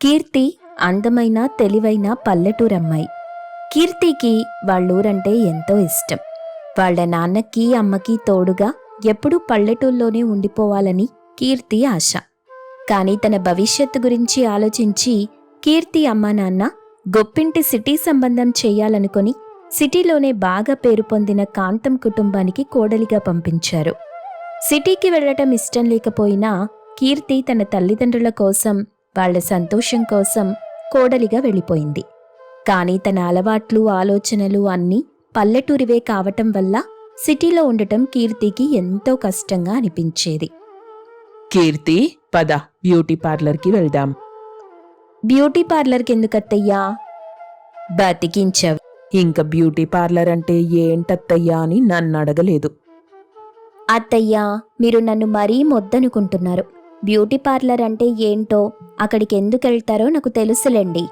కీర్తి అందమైన తెలివైన పల్లెటూరమ్మాయి. కీర్తికి వాళ్ళూరంటే ఎంతో ఇష్టం. వాళ్ళ నాన్నకి అమ్మకి తోడుగా ఎప్పుడూ పల్లెటూర్లోనే ఉండిపోవాలని కీర్తి ఆశ. కానీ తన భవిష్యత్తు గురించి ఆలోచించి కీర్తి అమ్మా నాన్న గొప్పింటి సిటీ సంబంధం చేయాలనుకుని సిటీలోనే బాగా పేరు పొందిన కాంతం కుటుంబానికి కోడలిగా పంపించారు. సిటీకి వెళ్ళటం ఇష్టం లేకపోయినా కీర్తి తన తల్లిదండ్రుల కోసం వాళ్ళ సంతోషం కోసం కోడలిగా వెళ్ళిపోయింది. కానీ తన అలవాట్లు ఆలోచనలు అన్నీ పల్లెటూరివే కావటం వల్ల సిటీలో ఉండటం కీర్తికి ఎంతో కష్టంగా అనిపించేది. కీర్తి పద బ్యూటీ పార్లర్కి వెళ్దాం. బ్యూటీ పార్లర్కి ఎందుకత్తయ్యా బతికించవ్. ఇంకా బ్యూటీ పార్లర్ అంటే ఏంటత్తయ్యా అని నన్ను అడగలేదు అత్తయ్యా మీరు నన్ను మరీ మొద్దనుకుంటున్నారు. బ్యూటీ పార్లర్ అంటే ఏంటో అక్కడికి ఎందుకు వెళ్తారో నాకు తెలుసులేండి.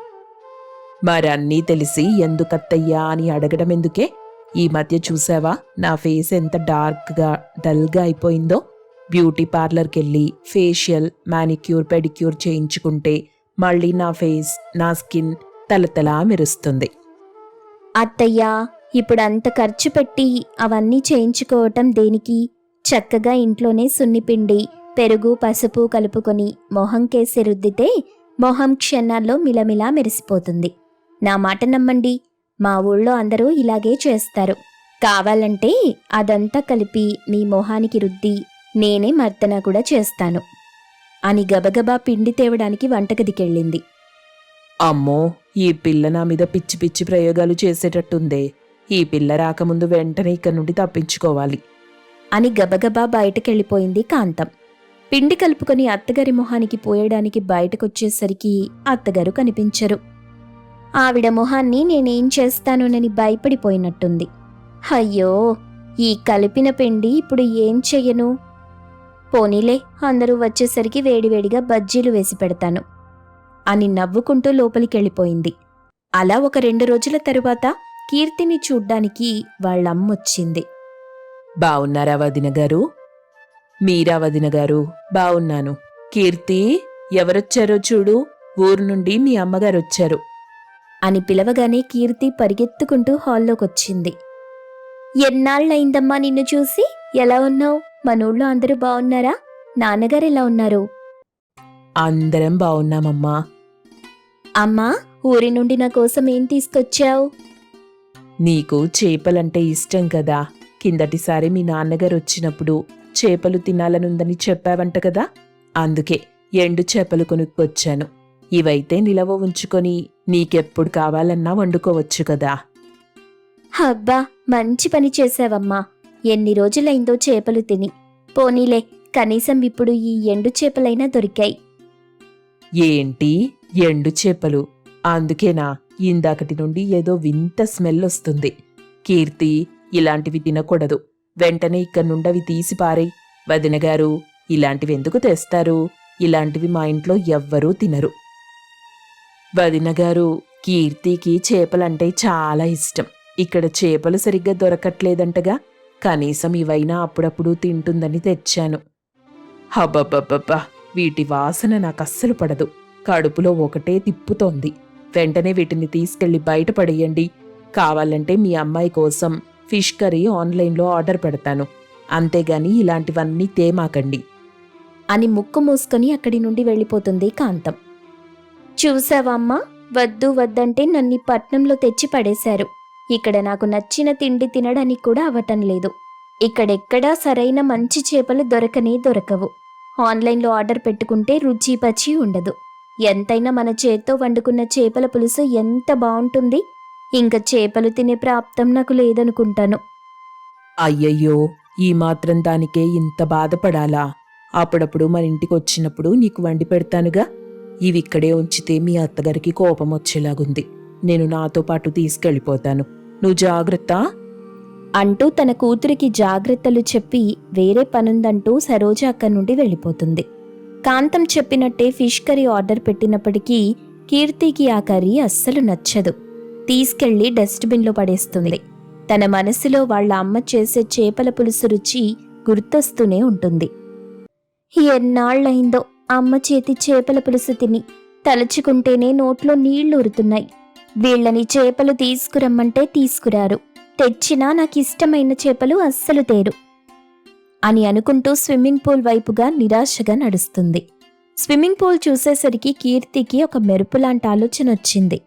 మరన్నీ తెలిసి ఎందుకత్తయ్యా అని అడగడం ఎందుకే? ఈ మధ్య చూసావా? నా ఫేస్ ఎంత డార్క్గా డల్గా అయిపోయిందో? బ్యూటీ పార్లర్కి వెళ్ళి ఫేషియల్ మానిక్యూర్ పెడిక్యూర్ చేయించుకుంటే మళ్ళీ నా ఫేస్ నా స్కిన్ తలతలా మెరుస్తుంది. అత్తయ్యా ఇప్పుడు అంత ఖర్చు పెట్టి అవన్నీ చేయించుకోవటం దేనికి? చక్కగా ఇంట్లోనే సున్నిపిండి పెరుగు పసుపు కలుపుకొని మొహం కేసి రుద్దితే మొహం క్షణాల్లో మిలమిలా మెరిసిపోతుంది. నా మాట నమ్మండి. మా ఊళ్ళో అందరూ ఇలాగే చేస్తారు. కావాలంటే అదంతా కలిపి మీ మొహానికి రుద్ది నేనే మర్దన కూడా చేస్తాను. అని గబగబా పిండి తేవడానికి వంటగదికెళ్ళింది అమ్మో ఈ పిల్ల నా మీద పిచ్చి పిచ్చి ప్రయోగాలు చేసేటట్టుందే. ఈ పిల్ల రాకముందు వెంటనే ఇక్కడి నుండి తప్పించుకోవాలి. అని గబగబా బయటకెళ్ళిపోయింది కాంతం. పిండి కలుపుకొని అత్తగారి మొహానికి పోయడానికి బయటకొచ్చేసరికి అత్తగారు కనిపించరు. ఆవిడ మొహాన్ని నేనేం చేస్తానోనని భయపడిపోయినట్టుంది. అయ్యో ఈ కలిపిన పిండి ఇప్పుడు ఏం చెయ్యను? పోనీలే అందరూ వచ్చేసరికి వేడివేడిగా బజ్జీలు వేసి పెడతాను అని నవ్వుకుంటూ లోపలికెళ్ళిపోయింది. అలా ఒక రెండు రోజుల తరువాత కీర్తిని చూడ్డానికి వాళ్ళమ్మొచ్చింది బావున్నారా వదిన గారు మీరా వదిన గారు బావున్నాను. కీర్తి ఎవరొచ్చారో చూడు ఊరు నుండి మీ అమ్మగారు వచ్చారు అని పిలవగానే కీర్తి పరిగెత్తుకుంటూ హాల్లోకొచ్చింది. ఎన్నాళ్ళయిందమ్మా నిన్ను చూసి? ఎలా ఉన్నావు? మన ఊళ్ళో అందరూ బాగున్నారా నాన్నగారు ఎలా ఉన్నారు? అందరం బావున్నామమ్మా. అమ్మా ఊరి నుండి నా కోసం ఏం తీసుకొచ్చావు? నీకు చేపలంటే ఇష్టం కదా. కిందటిసారి మీ నాన్నగారు వచ్చినప్పుడు చేపలు తినాలనుందని చెప్పావంట కదా? అందుకే ఎండు చేపలు కొనుక్కొచ్చాను. ఇవైతే నిలవ ఉంచుకొని నీకెప్పుడు కావాలన్నా వండుకోవచ్చు కదా. అబ్బా మంచి పని చేసావమ్మా ఎన్ని రోజులైందో చేపలు తిని. పోనీలే కనీసం ఇప్పుడు ఈ ఎండు చేపలైనా దొరికాయి. ఏంటి? ఎండు చేపలు? అందుకేనా? ఇందాకటి నుండి ఏదో వింత స్మెల్ వస్తుంది. కీర్తి ఇలాంటివి తినకూడదు. వెంటనే ఇక్కడి నుండి అవి తీసి పారే వదినగారు ఇలాంటివి ఎందుకు తెస్తారు? ఇలాంటివి మా ఇంట్లో ఎవ్వరూ తినరు. వదినగారు కీర్తికి చేపలంటే చాలా ఇష్టం. ఇక్కడ చేపలు సరిగ్గా దొరకట్లేదంటగా కనీసం ఇవైనా అప్పుడప్పుడు తింటుందని తెచ్చాను. హబ్బబ్బబ్బబ్బా! వీటి వాసన నాకు అస్సలు పడదు. కడుపులో ఒకటే తిప్పుతోంది. వెంటనే వీటిని తీసుకెళ్ళి బయట పడేయండి. కావాలంటే మీ అమ్మాయి కోసం ఫిష్ కర్రీ ఆన్లైన్లో ఆర్డర్ పెడతాను. అంతేగాని ఇలాంటివన్నీ తేమాకండి. అని ముక్కు మూసుకొని అక్కడి నుండి వెళ్ళిపోతుంది కాంతం. చూసావమ్మా వద్దు వద్దంటే నన్ను పట్నంలో తెచ్చి పడేశారు. ఇక్కడ నాకు నచ్చిన తిండి తినడానికి కూడా అవ్వటం లేదు. ఇక్కడెక్కడా సరైన మంచి చేపలు దొరకనే దొరకవు. ఆన్లైన్లో ఆర్డర్ పెట్టుకుంటే రుచి పచి ఉండదు. ఎంతైనా మన చేత్తో వండుకున్న చేపల పులుసు ఎంత బాగుంటుంది ఇంకా చేపలు తినే ప్రాప్తం నాకు లేదనుకుంటాను. అయ్యయ్యో ఈ మాత్రం దానికే ఇంత బాధపడాలా? అప్పుడప్పుడు మన ఇంటికి వచ్చినప్పుడు నీకు వండి పెడతానుగా? ఇవి ఇక్కడే ఉంచితే మీ అత్తగారికి కోపం వచ్చేలాగుంది నేను నాతో పాటు తీసుకెళ్ళిపోతాను. నువ్వు జాగ్రత్త. అంటూ తన కూతురికి జాగ్రత్తలు చెప్పి వేరే పనుందంటూ సరోజ అక్కడి నుండి వెళ్ళిపోతుంది. కాంతం చెప్పినట్టే ఫిష్ కర్రీ ఆర్డర్ పెట్టినప్పటికీ కీర్తికి ఆ కర్రీ అస్సలు నచ్చదు. తీసుకెళ్ళి డస్ట్బిన్లో పడేస్తుంది. తన మనసులో వాళ్ళ అమ్మ చేసే చేపల పులుసు రుచి గుర్తొస్తూనే ఉంటుంది. ఎన్నాళ్ళయిందో అమ్మ చేతి చేపల పులుసు తిని తలుచుకుంటేనే నోట్లో నీళ్ళు ఊరుతున్నాయి. వీళ్ళని చేపలు తీసుకురమ్మంటే తీసుకురారు. తెచ్చినా నాకు ఇష్టమైన చేపలు అస్సలు తేరు. అని అనుకుంటూ స్విమ్మింగ్ పూల్ వైపుగా నిరాశగా నడుస్తుంది. స్విమ్మింగ్ పూల్ చూసేసరికి కీర్తికి ఒక మెరుపులాంటి ఆలోచన వచ్చింది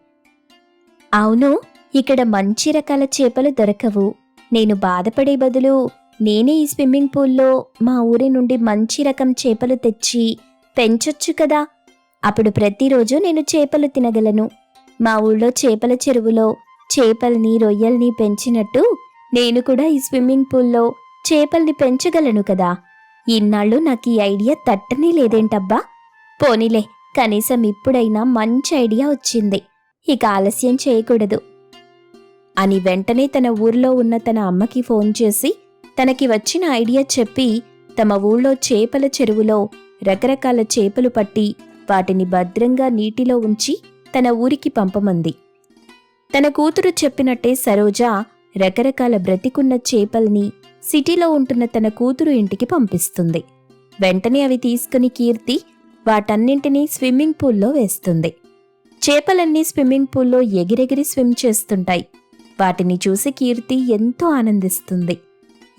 అవును ఇక్కడ మంచి రకాల చేపలు దొరకవు. నేను బాధపడే బదులు నేనే ఈ స్విమ్మింగ్ పూల్లో మా ఊరి నుండి మంచి రకం చేపలు తెచ్చి పెంచొచ్చు కదా. అప్పుడు ప్రతిరోజు నేను చేపలు తినగలను. మా ఊళ్ళో చేపల చెరువులో చేపల్ని రొయ్యల్ని పెంచినట్టు నేను కూడా ఈ స్విమ్మింగ్ పూల్లో చేపల్ని పెంచగలను కదా. ఇన్నాళ్ళు నాకు ఈ ఐడియా తట్టనే లేదేంటబ్బా? పోనీలే కనీసం ఇప్పుడైనా మంచి ఐడియా వచ్చింది. ఇక ఆలస్యం చేయకూడదు. అని వెంటనే తన ఊర్లో ఉన్న తన అమ్మకి ఫోన్ చేసి తనకి వచ్చిన ఐడియా చెప్పి తమ ఊళ్ళో చేపల చెరువులో రకరకాల చేపలు పట్టి వాటిని భద్రంగా నీటిలో ఉంచి తన ఊరికి పంపమంది. తన కూతురు చెప్పినట్టే సరోజ రకరకాల బ్రతికున్న చేపల్ని సిటీలో ఉంటున్న తన కూతురు ఇంటికి పంపిస్తుంది. వెంటనే అవి తీసుకుని కీర్తి వాటన్నింటినీ స్విమ్మింగ్ పూల్లో వేస్తుంది. చేపలన్నీ స్విమ్మింగ్ పూల్లో ఎగిరెగిరి స్విమ్ చేస్తుంటాయి. వాటిని చూసి కీర్తి ఎంతో ఆనందిస్తుంది.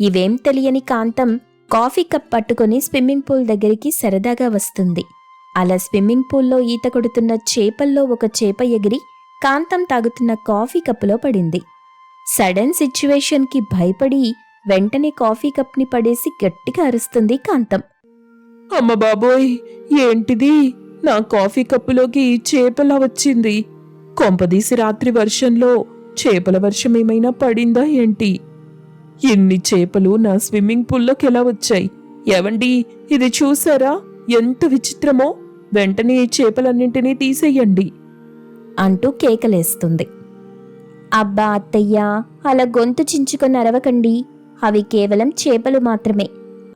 ఇవేం తెలియని కాంతం కాఫీ కప్ పట్టుకొని స్విమ్మింగ్ పూల్ దగ్గరికి సరదాగా వస్తుంది. అలా స్విమ్మింగ్ పూల్లో ఈత కొడుతున్న చేపల్లో ఒక చేప ఎగిరి కాంతం తాగుతున్న కాఫీ కప్పులో పడింది. సడన్ సిచ్యువేషన్కి భయపడి వెంటనే కాఫీ కప్ని పడేసి గట్టిగా అరుస్తుంది కాంతం. అమ్మ బాబోయ్ ఏంటిది? నా కాఫీ కప్పులోకి చేపలా వచ్చింది. కొంపదీసి రాత్రి వర్షంలో చేపల వర్షం ఏమైనా పడిందా ఏంటి? ఎన్ని చేపలు నా స్విమ్మింగ్ పూల్లోకి ఎలా వచ్చాయి? ఏవండి ఇది చూసారా ఎంత విచిత్రమో! వెంటనే ఈ చేపలన్నింటినీ తీసేయండి. అంటూ కేకలేస్తుంది. అబ్బా అత్తయ్య అలా గొంతు చించుకొని అరవకండి. అవి కేవలం చేపలు మాత్రమే.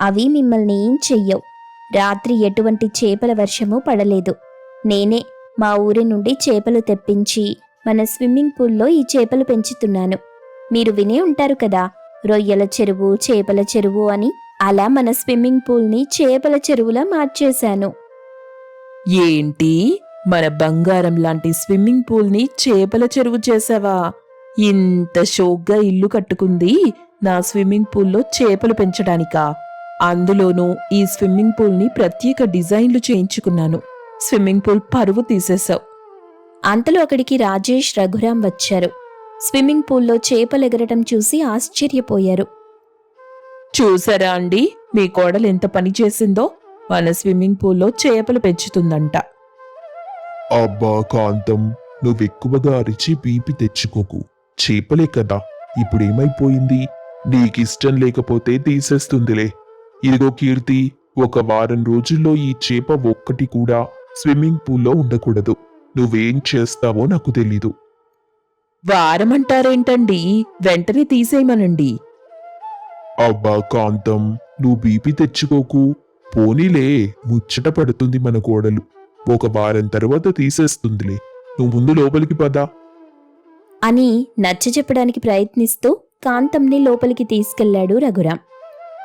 అవి మిమ్మల్ని ఏం చెయ్యవు. రాత్రి ఎటువంటి చేపల వర్షము పడలేదు. నేనే మా ఊరి నుండి చేపలు తెప్పించి మన స్విమ్మింగ్ పూల్లో ఈ చేపలు పెంచుతున్నాను. మీరు వినే ఉంటారు కదా రొయ్యల చెరువు చేపల చెరువు అని అలా మన స్విమ్మింగ్ పూల్ని చేపల చెరువులా మార్చేశాను. ఏంటి? మన బంగారం లాంటి స్విమ్మింగ్ పూల్ని చేపల చెరువు చేసావా? ఇంత షోగ్గా ఇల్లు కట్టుకుంది నా స్విమ్మింగ్ పూల్లో చేపలు పెంచడానికా? అందులోనూ ఈ స్విమ్మింగ్ పూల్ని ప్రత్యేక డిజైన్లు చేయించుకున్నాను. స్విమ్మింగ్ పూల్ పరువు తీసేశావు. అంతలో అక్కడికి రాజేష్ రఘురాం వచ్చారు. స్విమ్మింగ్ పూల్లో చేపలు ఎగరటం చూసి ఆశ్చర్యపోయారు. చూసారా అండి మీ కోడలు ఎంత పని చేసిందో? మన స్విమ్మింగ్ పూల్లో చేపలు పెంచుతుందంట. అబ్బా కాంతం నువ్వెక్కువగా అరిచి బీపి తెచ్చుకోకు. చేపలే కదా ఇప్పుడేమైపోయింది? నీకిష్టం లేకపోతే తీసేస్తుందిలే. ఇదిగో కీర్తి ఒక వారం రోజుల్లో ఈ చేప ఒక్కటి కూడా స్విమ్మింగ్ పూల్లో ఉండకూడదు. నువ్వేం చేస్తావో నాకు తెలీదు. వారమంటారేంటండి? వెంటనే తీసేయమనండి. అబ్బా కాంతం నువ్వు బీపీ తెచ్చుకోకు. పోనీలే ముచ్చట పడుతుంది మన కోడలు ఒక వారం తర్వాత తీసేస్తుందిలే. నువ్వు ముందు లోపలికి పదా. అని నచ్చజెప్పడానికి ప్రయత్నిస్తూ కాంతంని లోపలికి తీసుకెళ్ళాడు రఘురాం.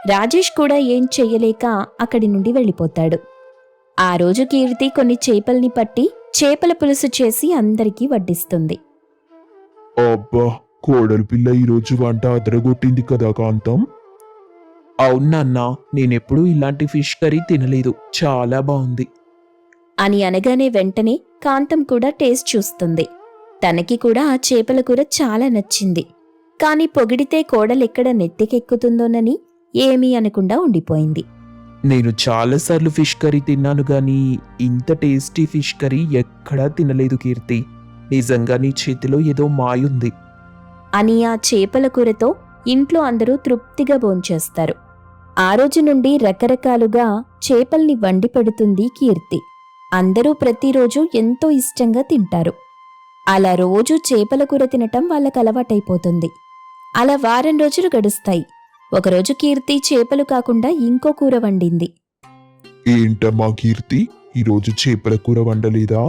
రాజేష్ కూడా ఏం చెయ్యలేక అక్కడి నుండి వెళ్ళిపోతాడు. ఆ రోజు కీర్తి కొన్ని చేపల్ని పట్టి చేపల పులుసు చేసి అందరికీ వడ్డిస్తుంది. అబ్బా కోడలు పిల్ల ఈరోజు వంట అదరగొట్టింది కదా కాంతం? అవునన్నా నేనెప్పుడూ ఇలాంటి ఫిష్ కర్రీ తినలేదు. చాలా బాగుంది. అని అనగానే వెంటనే కాంతం కూడా టేస్ట్ చూస్తుంది. తనకి కూడా ఆ చేపల కూర చాలా నచ్చింది. కాని పొగిడితే కోడలెక్కడ నెత్తికెక్కుతుందోనని ఏమీ అనకుండా ఉండిపోయింది. నేను చాలాసార్లు ఫిష్ కర్రీ తిన్నాను గాని ఇంత టేస్టీ ఫిష్ కర్రీ ఎక్కడా తినలేదు కీర్తి. నిజంగా నీ చేతిలో ఏదో మాయుంది అని ఆ చేపల కూరతో ఇంట్లో అందరూ తృప్తిగా భోంచేస్తారు. ఆ రోజు నుండి రకరకాలుగా చేపల్ని వండి పెడుతుంది కీర్తి. అందరూ ప్రతిరోజు ఎంతో ఇష్టంగా తింటారు. అలా రోజు చేపల కూర తినటం వాళ్ళకు అలవాటైపోతుంది. అలా వారం రోజులు గడుస్తాయి. ఒకరోజు కీర్తి చేపలు కాకుండా ఇంకో కూర వండింది. ఏంటమ్మా కీర్తి? ఈరోజు చేపల కూర వండలేదా?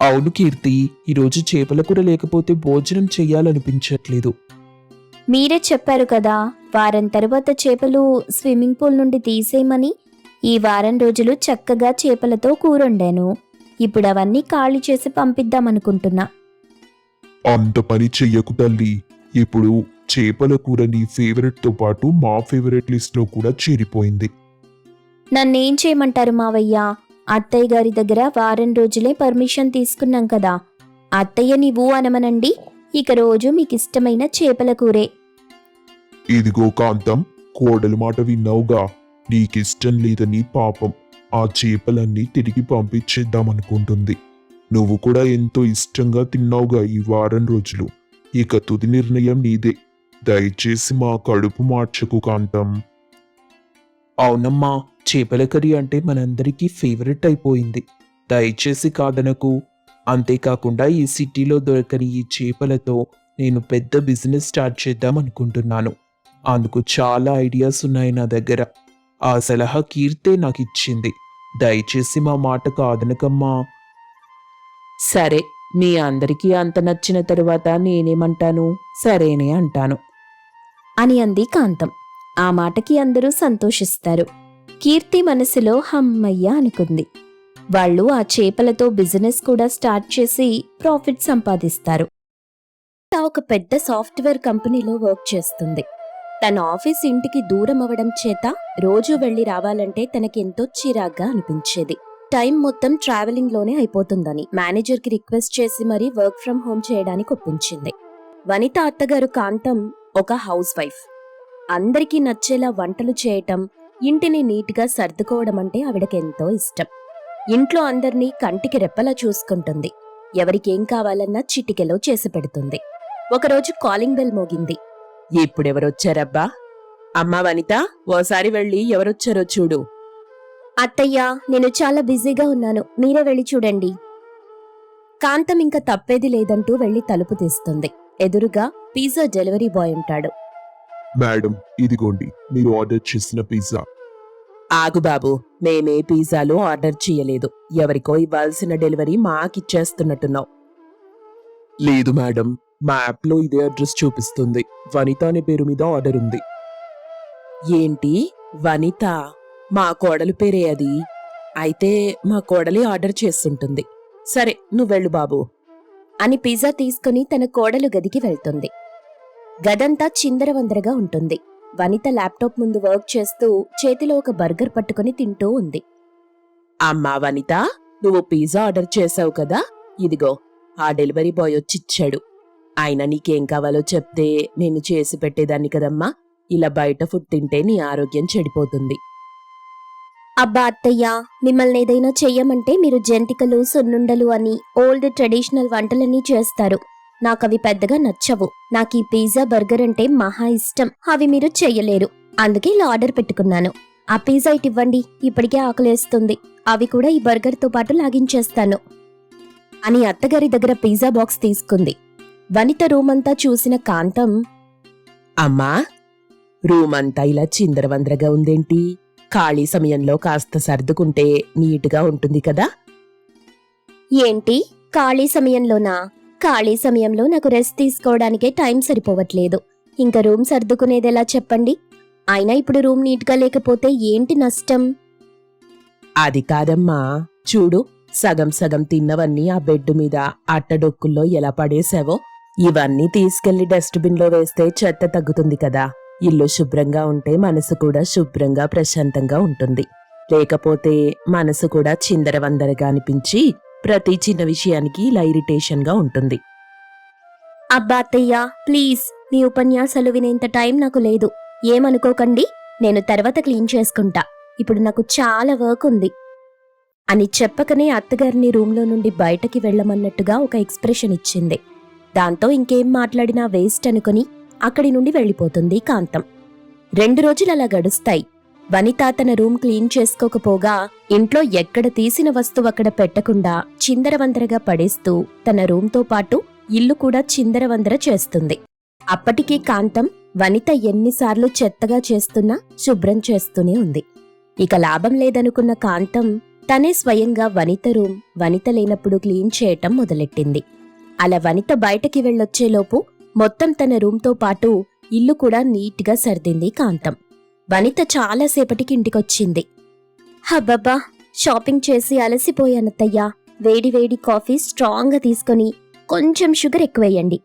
అవును కీర్తి ఈరోజు చేపల కూర లేకపోతే భోజనం చెయ్యాలనిపించట్లేదు మీరే చెప్పారు కదా వారం తరువాత చేపలు స్విమ్మింగ్ పూల్ నుండి తీసేయమని ఈ వారం రోజులు చక్కగా చేపలతో కూరొండాను. ఇప్పుడు అవన్నీ ఖాళీ చేసి పంపిద్దామనుకుంటున్నా. అంత పని చెయ్యకు తల్లి. ఇప్పుడు చేపల కూర నీ ఫేవరెట్తో పాటు మా ఫేవరెట్ లిస్ట్లో కూడా చేరిపోయింది. నన్నేం చేయమంటారు మావయ్య? అత్తయ్య గారి దగ్గర వారం రోజులే పర్మిషన్ తీసుకున్నాం కదా. అత్తయ్య నీవు అనమనండి ఇక రోజు మీకు ఇష్టమైన చేపల కూరే. ఇదిగో కాంతం కోడలు మాట విన్నావుగా. నీకిష్టం లేదని పాపం. ఆ చేపలన్నీ తిరిగి పంపించేద్దామనుకుంటుంది. నువ్వు కూడా ఎంతో ఇష్టంగా తిన్నావుగా ఈ వారం రోజులు. ఇక తుది నిర్ణయం నీదే. దయచేసి మా కడుపు మార్చకు కాంతం. అవునమ్మా చేపల కర్రీ అంటే మనందరికీ ఫేవరెట్ అయిపోయింది. దయచేసి కాదనకు. అంతేకాకుండా ఈ సిటీలో దొరకని ఈ చేపలతో నేను పెద్ద బిజినెస్ స్టార్ట్ చేద్దాం అనుకుంటున్నాను. అందుకు చాలా ఐడియాస్ ఉన్నాయి నా దగ్గర. ఆ సలహా కీర్తే నాకు ఇచ్చింది. దయచేసి మా మాట కాదనకమ్మా సరే మీ అందరికీ అంత నచ్చిన తరువాత నేనేమంటాను? సరేనే అంటాను. అని అంది కాంతం. ఆ మాటకి అందరూ సంతోషిస్తారు. కీర్తి మనసులో హమ్మయ్య అనుకుంది. వాళ్ళు ఆ చేపలతో బిజినెస్ కూడా స్టార్ట్ చేసి ప్రాఫిట్ సంపాదిస్తారు. ఒక పెద్ద సాఫ్ట్వేర్ కంపెనీలో వర్క్ చేస్తుంది. తన ఆఫీస్ ఇంటికి దూరం అవడం చేత రోజు వెళ్ళి రావాలంటే తనకెంతో చిరాగ్గా అనిపించేది. టైం మొత్తం ట్రావెలింగ్లోనే అయిపోతుందని మేనేజర్కి రిక్వెస్ట్ చేసి మరీ వర్క్ ఫ్రం హోమ్ చేయడానికి ఒప్పించింది. వనిత అత్తగారు కాంతం ఒక హౌస్ వైఫ్. అందరికీ నచ్చేలా వంటలు చేయటం ఇంటిని నీట్గా సర్దుకోవడం అంటే ఆవిడకెంతో ఇష్టం. ఇంట్లో అందర్నీ కంటికి రెప్పలా చూసుకుంటుంది. ఎవరికేం కావాలన్నా చిటికెలో చేసి పెడుతుంది. ఒకరోజు కాలింగ్ బెల్ మోగింది. ఇప్పుడెవరొచ్చారబ్బా? అమ్మా వనిత ఓసారి వెళ్ళి ఎవరొచ్చారో చూడు. అత్తయ్య నేను చాలా బిజీగా ఉన్నాను. మీరే వెళ్ళి చూడండి. కాంతం ఇంకా తప్పేది లేదంటూ వెళ్ళి తలుపు తీస్తుంది. ఎదురుగా పిజ్జా డెలివరీ బాయ్ ఉంటాడు. మేడం ఇదిగోండి మీరు ఆర్డర్ చేసిన పిజ్జా. ఆగు బాబు మేమే పిజ్జాలు ఆర్డర్ చేయలేదు. ఎవరికో ఇవ్వాల్సిన డెలివరీ మాకిచ్చేస్తున్నట్టున్నావు. లేదు మేడం మా యాప్లో ఇదే అడ్రస్ చూపిస్తుంది. వనిత అనే పేరు మీద ఆర్డర్ ఉంది. ఏంటి? వనిత? మా కోడలు పేరే అది? అయితే మా కోడలి ఆర్డర్ చేస్తుంటుంది. సరే నువ్వెళ్ళు బాబు. అని పిజ్జా తీసుకుని తన కోడలు గదికి వెళ్తుంది. గదంతా చిందరవందరగా ఉంటుంది. వనిత ల్యాప్టాప్ ముందు వర్క్ చేస్తూ చేతిలో ఒక బర్గర్ పట్టుకుని తింటూ ఉంది. అమ్మా వనిత నువ్వు పిజ్జా ఆర్డర్ చేసావు కదా? ఇదిగో ఆ డెలివరీ బాయ్ వచ్చి ఇచ్చాడు. ఆయన నీకేం కావాలో చెప్తే నేను చేసి పెట్టేదాన్ని కదమ్మా. ఇలా బయట ఫుడ్ తింటే నీ ఆరోగ్యం చెడిపోతుంది. అబ్బా అత్తయ్య మిమ్మల్ని ఏదైనా చెయ్యమంటే మీరు జంతికలు సున్నుండలు అని ఓల్డ్ ట్రెడిషనల్ వంటలన్నీ చేస్తారు. నాకు అవి పెద్దగా నచ్చవు. నాకు ఈ పిజ్జా బర్గర్ అంటే మహా ఇష్టం. అవి మీరు చెయ్యలేరు అందుకే ఇలా ఆర్డర్ పెట్టుకున్నాను. ఆ పిజ్జా ఇటు ఇవ్వండి. ఇప్పటికే ఆకలేస్తుంది. అవి కూడా ఈ బర్గర్తో పాటు లాగించేస్తాను. అని అత్తగారి దగ్గర పిజ్జా బాక్స్ తీసుకుంది. వనిత రూమ్ అంతా చూసిన కాంతం అమ్మా! రూమ్ అంతా ఇలా చిందరవందరగా ఉందేంటి? ఖాళీ సమయంలో కాస్త సర్దుకుంటే నీట్గా ఉంటుంది కదా? ఏంటి? ఖాళీ సమయంలోనా? ఖాళీ సమయంలో నాకు రెస్ట్ తీసుకోవడానికే టైం సరిపోవట్లేదు. ఇంకా రూమ్ సర్దుకునేదెలా చెప్పండి? అయినా ఇప్పుడు రూమ్ నీట్గా లేకపోతే ఏంటి నష్టం? అది కాదమ్మా. చూడు సగం సగం తిన్నవన్నీ ఆ బెడ్ మీద అట్టడొక్కుల్లో ఎలా పడేశావో? ఇవన్నీ తీసుకెళ్ళి డస్ట్బిన్లో వేస్తే చెత్త తగ్గుతుంది కదా. ఇల్లు శుభ్రంగా ఉంటే మనసు కూడా శుభ్రంగా ప్రశాంతంగా ఉంటుంది. లేకపోతే మనసు కూడా చిందరవందరగా అనిపించి ప్రతి చిన్న విషయానికి ఇలా ఇరిటేషన్గా ఉంటుంది. అబ్బా అత్తయ్య ప్లీజ్ మీ ఉపన్యాసాలు వినేంత టైం నాకు లేదు. ఏమనుకోకండి నేను తర్వాత క్లీన్ చేసుకుంటా. ఇప్పుడు నాకు చాలా వర్క్ ఉంది. అని చెప్పకనే అత్తగారిని రూమ్లో నుండి బయటకి వెళ్ళమన్నట్టుగా ఒక ఎక్స్ప్రెషన్ ఇచ్చింది. దాంతో ఇంకేం మాట్లాడినా వేస్ట్ అనుకుని అక్కడి నుండి వెళ్ళిపోతుంది కాంతం. రెండు రోజులు అలా గడుస్తాయి. వనిత తన రూమ్ క్లీన్ చేసుకోకపోగా ఇంట్లో ఎక్కడ తీసిన వస్తువు అక్కడ పెట్టకుండా చిందరవందరగా పడేస్తూ తన రూమ్తో పాటు ఇల్లు కూడా చిందరవందర చేస్తుంది. అప్పటికీ కాంతం వనిత ఎన్నిసార్లు చెత్తగా చేస్తున్నా శుభ్రం చేస్తూనే ఉంది. ఇక లాభం లేదనుకున్న కాంతం తనే స్వయంగా వనిత రూమ్ వనిత లేనప్పుడు క్లీన్ చేయటం మొదలెట్టింది. అలా వనిత బయటకి వెళ్ళొచ్చేలోపు మొత్తం తన రూమ్తో పాటు ఇల్లు కూడా నీట్గా సర్దింది కాంతం. వనిత చాలాసేపటికి ఇంటికొచ్చింది. హబ్బబ్బా షాపింగ్ చేసి అలసిపోయానత్తయ్యా వేడి వేడి కాఫీ స్ట్రాంగ్గా తీసుకొని కొంచెం షుగర్ ఎక్కువేయండి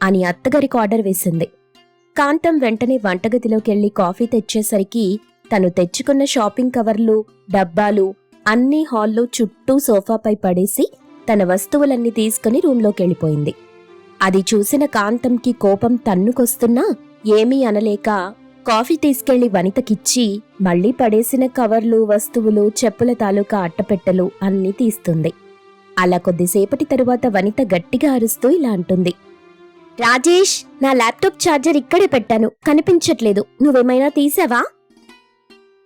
అని అత్తగారికి ఆర్డర్ వేసింది. కాంతం వెంటనే వంటగదిలోకెళ్ళి కాఫీ తెచ్చేసరికి తను తెచ్చుకున్న షాపింగ్ కవర్లు డబ్బాలు అన్నీ హాల్లో చుట్టూ సోఫాపై పడేసి తన వస్తువులన్నీ తీసుకుని రూంలోకి వెళ్ళిపోయింది అది చూసిన కాంతంకి కోపం తన్నుకొస్తున్నా ఏమీ అనలేక కాఫీ తీసుకెళ్ళి వనితకిచ్చి మళ్ళీ పడేసిన కవర్లు వస్తువులు చెప్పుల తాలూకా అట్టపెట్టెలు అన్నీ తీస్తుంది. అలా కొద్దిసేపటి తరువాత వనిత గట్టిగా అరుస్తూ ఇలా అంటుంది. రాజేష్ నా ల్యాప్టాప్ ఛార్జర్ ఇక్కడే పెట్టాను. కనిపించట్లేదు. నువ్వేమైనా తీసావా?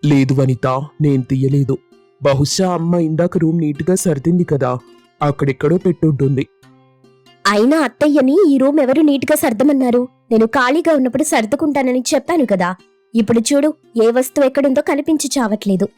లేదు వనిత నేను తీయలేదు. బహుశా అమ్మ ఇందాక రూమ్ నీట్గా సర్దింది కదా. అక్కడెక్కడో పెట్టుంటుంది. అయినా అత్తయ్యని ఈ రూమ్ ఎవరు నీట్గా సర్దమన్నారు. నేను ఖాళీగా ఉన్నప్పుడు సర్దుకుంటానని చెప్పాను కదా. ఇప్పుడు చూడు ఏ వస్తువు ఎక్కడుందో కనిపించి చావట్లేదు.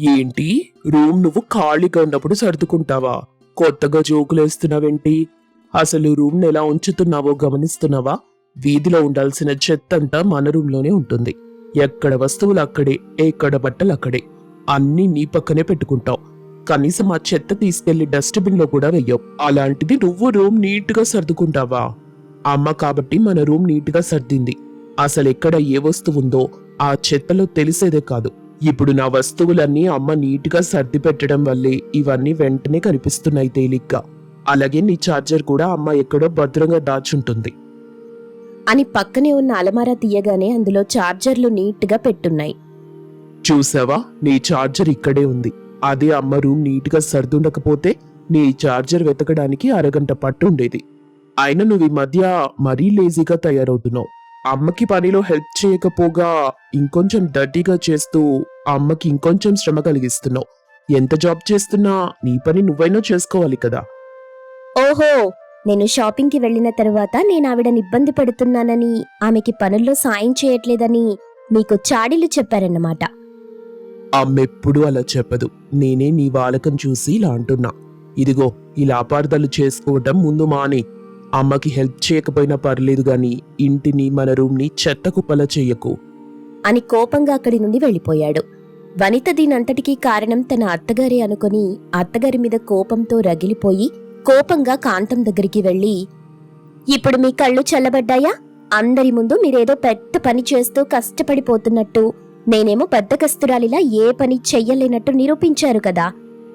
ఏంటి? రూమ్ నువ్వు ఖాళీగా ఉన్నప్పుడు సర్దుకుంటావా? కొత్తగా జోకులేస్తున్నావేంటి అసలు రూమ్ ఎలా ఉంచుతున్నావో గమనిస్తున్నావా? వీధిలో ఉండాల్సిన చెత్త అంతా మన రూమ్లోనే ఉంటుంది. ఎక్కడ వస్తువులు అక్కడే ఎక్కడ బట్టలు అక్కడే. అన్నీ నీ పక్కనే పెట్టుకుంటావు. కనీసం ఆ చెత్త తీసుకెళ్ళి డస్ట్బిన్లో కూడా వెయ్యవు. అలాంటిది నువ్వు రూమ్ నీట్గా సర్దుకుంటావా? అమ్మ కాబట్టి మన రూమ్ నీట్గా సర్దింది. అసలు ఎక్కడ ఏ వస్తువు ఉందో ఆ చెత్తలో తెలిసేదే కాదు. ఇప్పుడు నా వస్తువులన్నీ అమ్మ నీట్గా సర్ది పెట్టడం వల్లే ఇవన్నీ వెంటనే కనిపిస్తున్నాయి తేలిగ్గా. అలాగే నీ ఛార్జర్ కూడా అమ్మ ఎక్కడో భద్రంగా దాచుంటుంది. అని పక్కనే ఉన్న అలమారా తీయగానే అందులో ఛార్జర్లు నీట్గా పెట్టున్నాయి. చూసావా? నీ ఛార్జర్ ఇక్కడే ఉంది. అదే అమ్మ రూమ్ నీట్గా సర్దుండకపోతే నీ ఛార్జర్ వెతకడానికి అరగంట పట్టు ఉండేది అయినా నువ్వు ఈ మధ్య మరీ లేజీగా తయారవుతున్నావు. అమ్మకి పనిలో హెల్ప్ చేయకపోగా ఇంకొంచెం డర్టీగా చేస్తూ అమ్మకి ఇంకొంచెం శ్రమ కలిగిస్తున్నావు. ఎంత జాబ్ చేస్తున్నా నీ పని నువ్వైనా చేసుకోవాలి కదా. ఓహో! నేను షాపింగ్కి వెళ్ళిన తర్వాత నేను ఆవిడని ఇబ్బంది పెడుతున్నానని ఆమెకి పనుల్లో సాయం చేయట్లేదని మీకు చాడీలు చెప్పారన్నమాట. అమ్మెప్పుడు అలా చెప్పదు. నేనే నీ వాలకం చూసి ఇలా అంటున్నా. ఇదిగో ఇలా అపార్థాలు చేసుకోవటం ముందు మానే. అమ్మకి హెల్ప్ చేయకపోయినా పర్లేదు గాని ఇంటిని మన రూమ్ని చెత్త కుప్పల చెయ్యకు అని కోపంగా అక్కడి నుండి వెళ్ళిపోయాడు. వనిత దీనంతటికీ కారణం తన అత్తగారే అనుకుని అత్తగారి మీద కోపంతో రగిలిపోయి కోపంగా కాంతం దగ్గరికి వెళ్ళి ఇప్పుడు మీ కళ్ళు చల్లబడ్డాయా? అందరి ముందు మీరేదో పెద్ద పని చేస్తూ కష్టపడిపోతున్నట్టు నేనేమో బద్దకస్తురాలిలా ఏ పని చెయ్యలేనట్టు నిరూపించారు కదా.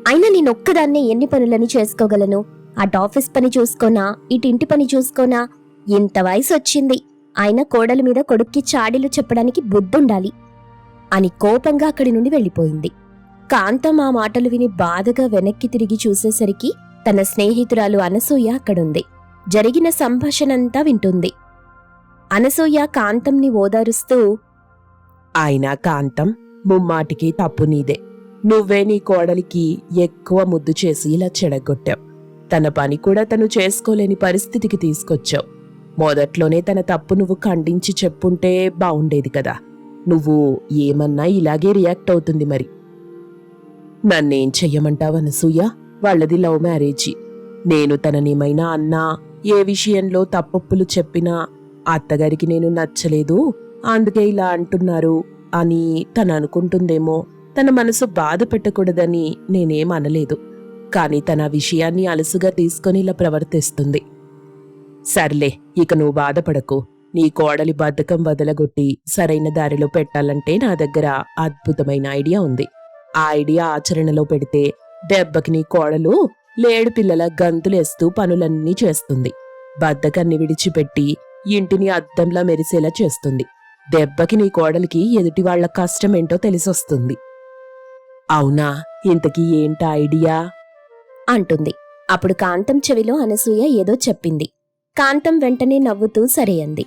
అయినా నేనొక్కదాన్నే ఎన్ని పనులని చేసుకోగలను? అటు ఆఫీస్ పని చూసుకోనా? ఇటింటి పని చూసుకోనా? ఇంత వయసు వచ్చింది ఆయన కోడలి మీద కొడుక్కి చాడీలు చెప్పడానికి బుద్ధుండాలి. అని కోపంగా అక్కడి నుండి వెళ్ళిపోయింది. కాంతం ఆ మాటలు విని బాధగా వెనక్కి తిరిగి చూసేసరికి తన స్నేహితురాలు అనసూయ అక్కడుంది. జరిగిన సంభాషణంతా వింటుంది. అనసూయ కాంతంని ఓదారుస్తూ అయినా కాంతం ముమ్మాటికి తప్పు నీదే. నువ్వే నీ కోడలికి ఎక్కువ ముద్దు చేసి ఇలా చెడగొట్టావు. తన పని కూడా తను చేసుకోలేని పరిస్థితికి తీసుకొచ్చావు. మొదట్లోనే తన తప్పు నువ్వు ఖండించి చెప్పుంటే బావుండేది కదా. నువ్వు ఏమన్నా ఇలాగే రియాక్ట్ అవుతుంది మరి. నన్నేం చెయ్యమంటావు అనసూయ? వాళ్ళది లవ్ మ్యారేజీ. నేను తననేమైనా అన్నా ఏ విషయంలో తప్పప్పులు చెప్పినా అత్తగారికి నేను నచ్చలేదు. అందుకే ఇలా అంటున్నారు అని తను అనుకుంటుందేమో. తన మనసు బాధ పెట్టకూడదని నేనేం అనలేదు. కానీ తన విషయాన్ని అలసుగా తీసుకొని ఇలా ప్రవర్తిస్తుంది. సర్లే ఇక నువ్వు బాధపడకు. నీ కోడలి బద్ధకం వదలగొట్టి సరైన దారిలో పెట్టాలంటే నా దగ్గర అద్భుతమైన ఐడియా ఉంది. ఆ ఐడియా ఆచరణలో పెడితే దెబ్బకి నీ కోడలు లేడు పిల్లల గంతులేస్తూ పనులన్నీ చేస్తుంది. బద్ధకాన్ని విడిచిపెట్టి ఇంటిని అద్దంలా మెరిసేలా చేస్తుంది. దెబ్బకి నీ కోడలికి ఎదుటివాళ్ళ కష్టమేంటో తెలిసొస్తుంది. అవునా? ఇంతకీ ఏంట ఐడియా? అంటుంది. అప్పుడు కాంతం చెవిలో అనసూయ ఏదో చెప్పింది. కాంతం వెంటనే నవ్వుతూ సరే అంది.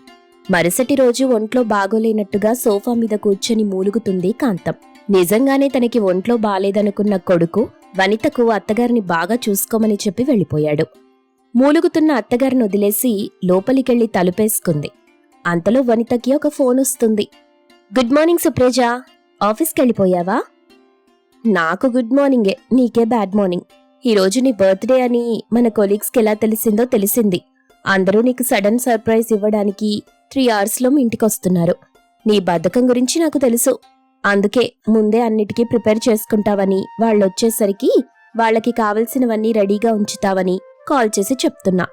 మరుసటి రోజు ఒంట్లో బాగోలేనట్టుగా సోఫా మీద కూర్చొని మూలుగుతుంది కాంతం. నిజంగానే తనకి ఒంట్లో బాలేదనుకున్న కొడుకు వనితకు అత్తగారిని బాగా చూసుకోమని చెప్పి వెళ్ళిపోయాడు. మూలుగుతున్న అత్తగారిని వదిలేసి లోపలికెళ్ళి తలుపేసుకుంది. అంతలో వనితకి ఒక ఫోన్ వస్తుంది. గుడ్ మార్నింగ్ సుప్రేజ ఆఫీస్కెళ్ళిపోయావా? నాకు గుడ్ మార్నింగే నీకే బ్యాడ్ మార్నింగ్. ఈరోజు నీ బర్త్డే అని మన కొలీగ్స్కి ఎలా తెలిసిందో తెలిసింది. అందరూ నీకు సడన్ సర్ప్రైజ్ ఇవ్వడానికి త్రీ అవర్స్లో మీ ఇంటికి వస్తున్నారు నీ బద్ధకం గురించి నాకు తెలుసు. అందుకే ముందే అన్నిటికీ ప్రిపేర్ చేసుకుంటావని వాళ్ళు వచ్చేసరికి వాళ్ళకి కావలసినవన్నీ రెడీగా ఉంచుతావని కాల్ చేసి చెప్తున్నా.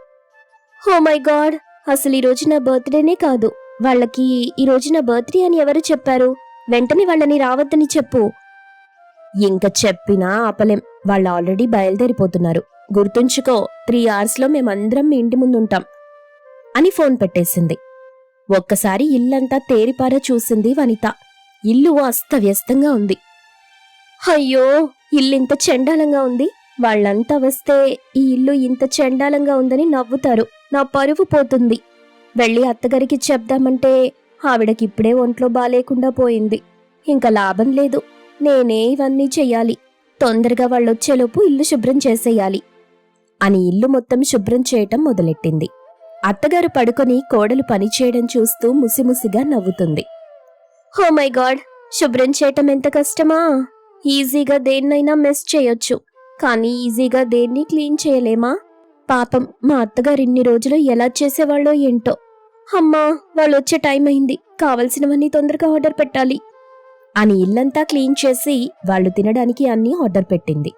Oh my God! అసలు ఈ రోజు నా బర్త్డేనే కాదు. వాళ్ళకి ఈ రోజు నా బర్త్డే అని ఎవరు చెప్పారు? వెంటనే వాళ్ళని రావద్దని చెప్పు. ఇంకా చెప్పినా ఆపలేం. వాళ్ళు ఆల్రెడీ బయలుదేరిపోతున్నారు. గుర్తుంచుకో త్రీ అవర్స్లో మేమందరం మీ ఇంటి ముందుంటాం అని ఫోన్ పెట్టేసింది. ఒక్కసారి ఇల్లంతా తేరిపార చూసింది వనిత. ఇల్లు అస్తవ్యస్తంగా ఉంది. అయ్యో ఇల్లింత చెండాలంగా ఉంది. వాళ్ళంతా వస్తే ఈ ఇల్లు ఇంత చెండాలంగా ఉందని నవ్వుతారు. నా పరువు పోతుంది. వెళ్ళి అత్తగారికి చెప్దామంటే ఆవిడకి ఇప్పుడే ఒంట్లో బాలేకుండా పోయింది. ఇంకా లాభం లేదు. నేనే ఇవన్నీ చెయ్యాలి. తొందరగా వాళ్ళొచ్చేలోపు ఇల్లు శుభ్రం చేసేయాలి అని ఇల్లు మొత్తం శుభ్రం చేయటం మొదలెట్టింది. అత్తగారు పడుకొని కోడలు పనిచేయడం చూస్తూ ముసిముసిగా నవ్వుతుంది. Oh my God! శుభ్రం చేయటం ఎంత కష్టమా? ఈజీగా దేన్నైనా మెస్ చేయొచ్చు. కానీ ఈజీగా దేన్ని క్లీన్ చేయలేమా? పాపం మా అత్తగారు ఇన్ని రోజులు ఎలా చేసేవాళ్ళో ఏంటో. అమ్మా వాళ్ళు వచ్చే టైం అయింది. కావలసినవన్నీ తొందరగా ఆర్డర్ పెట్టాలి. అని ఇల్లంతా క్లీన్ చేసి వాళ్ళు తినడానికి అన్నీ ఆర్డర్ పెట్టింది.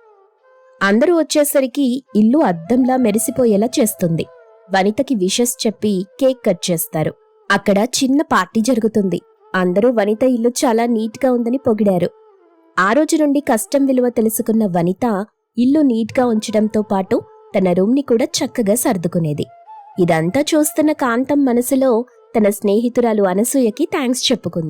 అందరూ వచ్చేసరికి ఇల్లు అద్దంలా మెరిసిపోయేలా చేస్తుంది. వనితకి విషెస్ చెప్పి కేక్ కట్ చేస్తారు. అక్కడ చిన్న పార్టీ జరుగుతుంది. అందరూ వనిత ఇల్లు చాలా నీట్గా ఉందని పొగిడారు. ఆ రోజు నుండి కష్టం విలువ తెలుసుకున్న వనిత ఇల్లు నీట్గా ఉంచడంతో పాటు తన రూమ్ని కూడా చక్కగా సర్దుకునేది. ఇదంతా చూస్తున్న కాంతం మనసులో తన స్నేహితురాలు అనసూయకి థ్యాంక్స్ చెప్పుకుంది.